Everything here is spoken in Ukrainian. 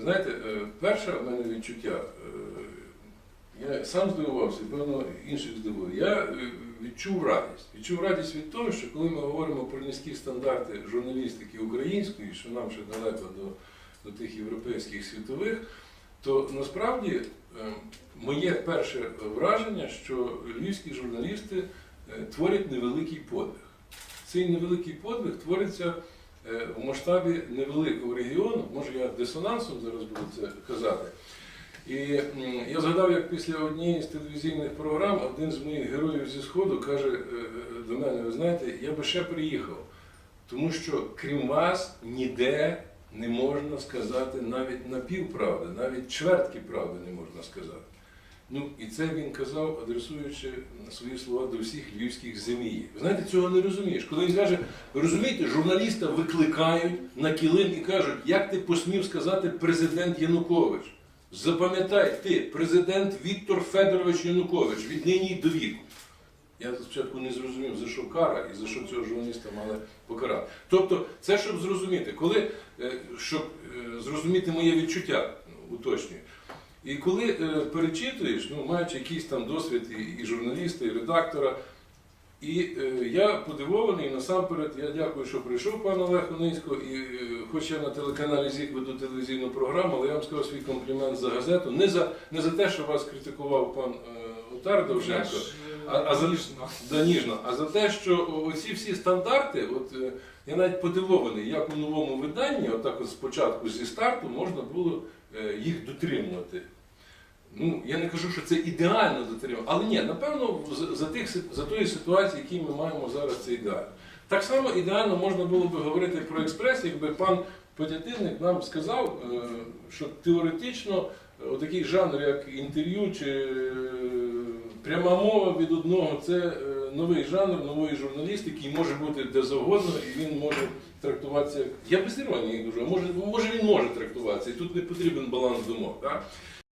Знаєте, е, перше в мене відчуття, е, я сам здивувався, і певно інших здивую. Я е, відчув радість. Відчув радість від того, що коли ми говоримо про низькі стандарти журналістики української, що нам ще далеко до, до тих європейських світових, то насправді моє перше враження, що львівські журналісти творять невеликий подвиг. Цей невеликий подвиг твориться в масштабі невеликого регіону, може я дисонансом зараз буду це казати. І я згадав, як після однієї з телевізійних програм один з моїх героїв зі Сходу каже е, е, до мене: ви знаєте, я би ще приїхав, тому що крім вас ніде не можна сказати навіть напівправди, навіть чвертки правди не можна сказати. Ну і це він казав, адресуючи свої слова до всіх львівських землі. Ви знаєте, цього не розумієш. Коли він каже, розумієте, журналіста викликають на килим і кажуть, як ти посмів сказати президент Янукович. Запам'ятай, ти президент Віктор Федорович Янукович від нині до віку. Я спочатку не зрозумів, за що кара і за що цього журналіста мали покарати. Тобто, це щоб зрозуміти, коли е, щоб е, зрозуміти моє відчуття, уточнюю. І коли е, перечитуєш, ну, маючи якийсь там досвід і, і журналіста, і редактора, і е, я подивований, насамперед, я дякую, що прийшов пан Олег Онисько, і е, хоч я на телеканалі ЗІК веду телевізійну програму, але я вам скажу свій комплімент за газету. Не за, не за те, що вас критикував пан е, Отар Довженко, а, а, за, да, ніжно, а за те, що оці всі стандарти, от е, я навіть подивований, як у новому виданні, отак от спочатку зі старту можна було е, їх дотримувати. Ну, я не кажу, що це ідеально дотримувати, але ні, напевно, за, за, тих, за тої ситуації, які ми маємо зараз, це ідеально. Так само ідеально можна було би говорити про експрес, якби пан Подятинник нам сказав, е, що теоретично отакий жанр, як інтерв'ю чи пряма мова від одного, це е, новий жанр, нової журналістики, який може бути де завгодно, і він може трактуватися. як- Я без іронії а може, може він може трактуватися, і тут не потрібен баланс думок. Так?